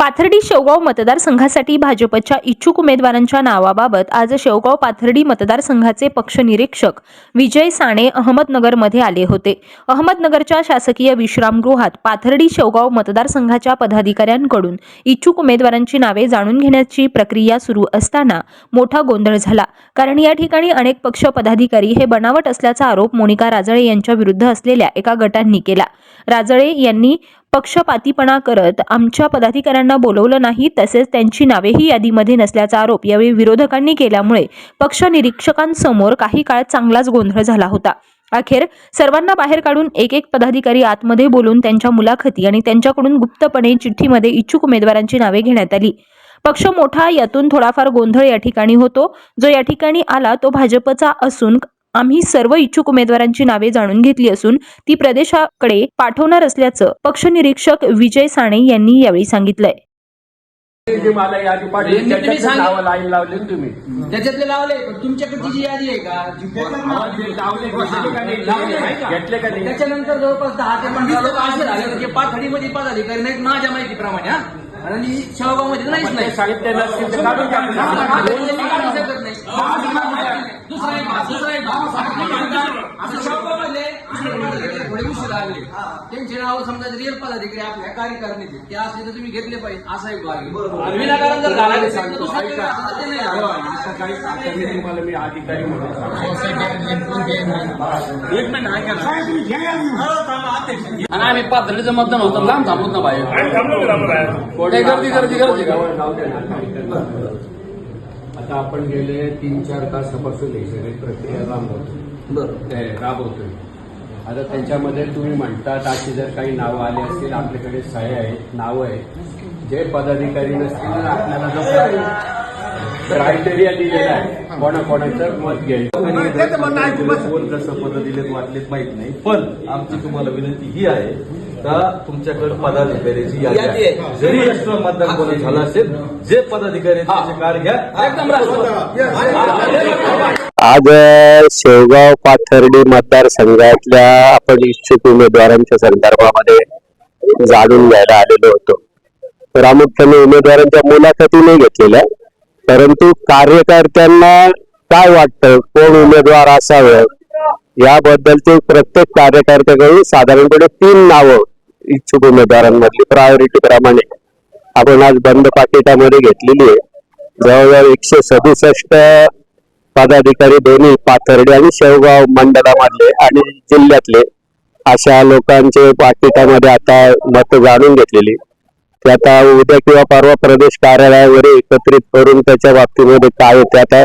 पाथर्डी शेवगाव मतदारसंघासाठी भाजपच्या इच्छुक उमेदवारांच्या नावाबाबत आज शेवगाव पाथर्डी मतदारसंघाचे पक्षनिरीक्षक विजय साणे अहमदनगरमध्ये आले होते. अहमदनगरच्या शासकीय विश्रामगृहात पाथर्डी शेवगाव मतदारसंघाच्या पदाधिकाऱ्यांकडून इच्छुक उमेदवारांची नावे जाणून घेण्याची प्रक्रिया सुरू असताना मोठा गोंधळ झाला. कारण या ठिकाणी अनेक पक्ष पदाधिकारी हे बनावट असल्याचा आरोप मोनिका राजळे यांच्या विरुद्ध असलेल्या एका गटांनी केला. राजळे यांनी पक्षपातीपणा करत आमच्या पदाधिकाऱ्यांना बोलवलं नाही तसेच त्यांची नावेही यादीमध्ये नसल्याचा आरोप यावेळी विरोधकांनी केल्यामुळे पक्ष निरीक्षकांसमोर काही काळ चांगलाच गोंधळ झाला होता. अखेर सर्वांना बाहेर काढून एक एक पदाधिकारी आतमध्ये बोलून त्यांच्या मुलाखती आणि त्यांच्याकडून गुप्तपणे चिठ्ठीमध्ये इच्छुक उमेदवारांची नावे घेण्यात आली. पक्ष मोठा यातून थोडाफार गोंधळ या ठिकाणी होतो. जो या ठिकाणी आला तो भाजपचा असून आम्ही सर्व इच्छुक उमेदवारांची नावे जाणून घेतली असून ती प्रदेशाकडे पाठवणार असल्याचं पक्षनिरीक्षक विजय साणे यांनी यावेळी सांगितलंय. त्याच्यातले लावले तुमच्याकडची जी यादी आहे का? त्याच्यानंतर जवळपास दहा ते पंधरा लोक असे झाले की पाथडीमध्ये पदाधिकारी नाहीत माझ्या माहितीप्रमाणे आणि शेवगावमध्ये नाहीच नाही साहित्य नसतील तर काढून टाकू ना. बोललेली काढू शकत नाही. दुसरा एक भाग, दुसरा एक भाग. असं शेवगावमधले दुसरे पदाधिकारी थोडे उशीर लागले. त्यांचे नाव समजा रिअल पदाधिकारी आपल्या कार्यकारिणीचे ते असले तर तुम्ही घेतले पाहिजे असा एक भाग. विनाकारण जर सांगतो, तुम्हाला मी अधिकारी म्हणून. एक मिनिट ऐका ना. आणि आम्ही पाथर्डीचं मतदान होतं लांब थांबत ना बाहेर. गर्दी गर्दी गर्दी. आता आपण गेले तीन चार तासापासून ही सगळी प्रक्रिया राबवतो राबवतोय. आता त्याच्यामध्ये तुम्ही म्हणतात अशी जर काही नावं आली असतील आपल्याकडे सह्या आहेत नावं आहेत. जे पदाधिकारी नसतील आपल्याला जो क्रायटेरिया दिलेला आहे. कोणाकोणाचं मत घ्यायचं. कोण कसं पद दिलेत वाटलेत माहीत नाही. पण आमची तुम्हाला विनंती ही आहे का तुमच्याकडे पदाधिकाऱ्याची यादी आहे. जरी एक्स्ट्रा मतदान कोणी झालं असेल जे पदाधिकारी कार्य घ्या एकदम. आज शेवगाव पाथर्डी मतदारसंघातल्या आपण इच्छुक उमेदवारांच्या संदर्भामध्ये जाणून घ्यायला आलेलो होतो. प्रामुख्याने उमेदवारांच्या मुलाखती नाही घेतलेल्या. परंतु कार्यकर्त्यांना काय वाटतं? कोण उमेदवार असावं? याबद्दलचे प्रत्येक कार्यकर्त्याकडून साधारणपणे तीन नावं इच्छुक उमेदवारांमधली. प्रायोरिटी प्रमाणे. आपण आज बंद पाकिटामध्ये घेतलेली आहे. जवळजवळ एकशे सदुसष्ट पदाधिकारी दोन्ही पाथर्डी आणि शेवगाव मंडळामधले आणि जिल्ह्यातले अशा लोकांचे पाकिटामध्ये आता मत जाणून घेतलेली. ते आता उद्या किंवा परवा प्रदेश कार्यालयावर एकत्रित करून त्याच्या बाबतीमध्ये काय होते आता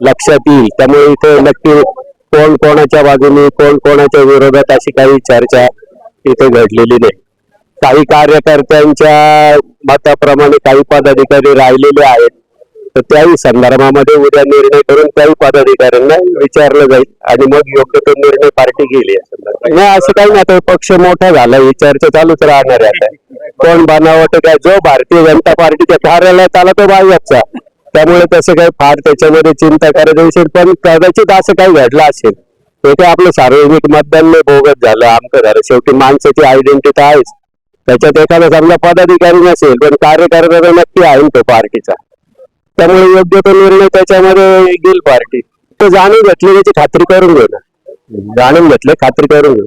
लक्षात येईल. त्यामुळे इथे नक्की कोण कोणाच्या बाजूने कोण कोणाच्या विरोधात अशी काही चर्चा इथे घडलेली नाही. काही कार्यकर्त्यांच्या मताप्रमाणे काही पदाधिकारी राहिलेले आहेत. तर त्याही संदर्भामध्ये उद्या निर्णय करून त्याही पदाधिकाऱ्यांना विचारलं जाईल आणि मग योग्य तो निर्णय पार्टी घेईल या संदर्भात. नाही असं काही नाही. आता पक्ष मोठा झाला. ही चर्चा चालूच राहणार आहे आता. कोण बनावट काय? जो भारतीय जनता पार्टीच्या कार्यालयात आला तो भाजपचा त्यामुळे तसं काही फार त्याच्यामध्ये चिंता करत असेल पण कदाचित असं काही घडलं असेल ते काय आपलं सार्वजनिक मतदान नाही बोगत झालं. आमचं झालं शेवटी माणसाची आयडेंटिटी आहेच. त्याच्यात एखादा समजा पदाधिकारी नसेल पण कार्यकर्ता नक्की आहे ना तो पार्टीचा. त्यामुळे योग्य तो निर्णय त्याच्यामध्ये घेईल पार्टी. तो जाणून घेतले त्याची खात्री करून घेऊ ना जाणून घेतले खात्री करून घेऊ